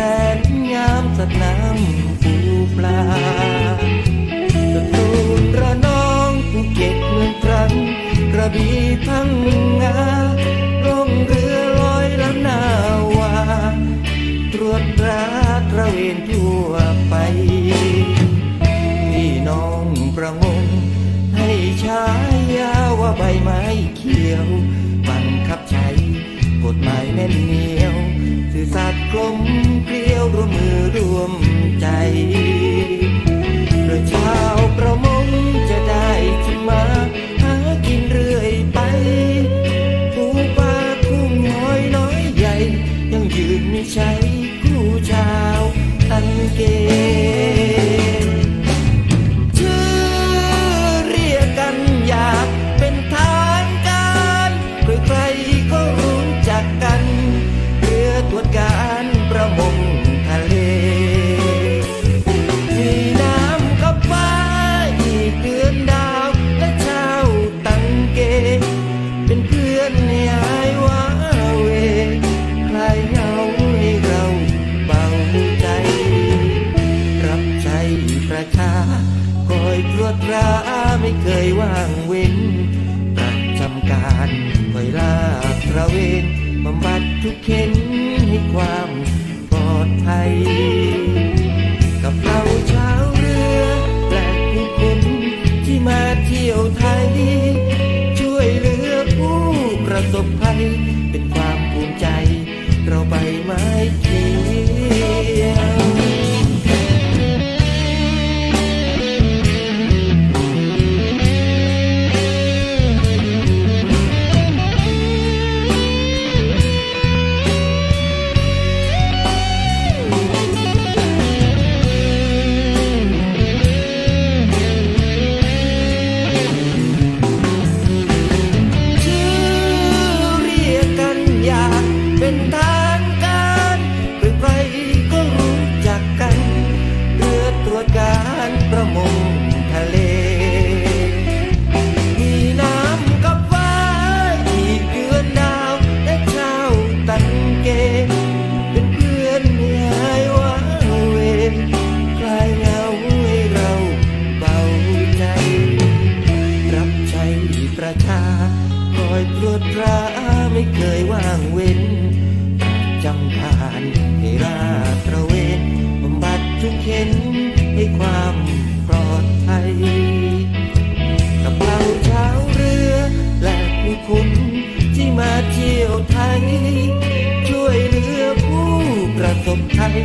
แสนงามสัตว์น้ำปูปลาตะตูนระนองภูเก็ตเมืองตรังกระบี่ทั้งงาร่องเรือลอยลำนาวาตรวจราตระเวนทั่วไป พี่น้องประมงให้ชายาว่าใบไม้เขียวบังคับใช้กฎหมายแน่นเหนียวสื่อสัตย์กลม ร่วมมือร่วมใจ การคอยลาประเวนบำบัดทุกเข็นให้ความปลอดภัย เป็นทางการใครๆก็รู้จักกันเรือตรวจการประมง เคยว่างเว้น จังผ่านให้ราตระเวนบำบัดทุกเข็นให้ความปลอดภัยกระเป๋าเช้าเรือ และผู้คนที่มาเที่ยวไทย ช่วยเหลือผู้ประสบภัย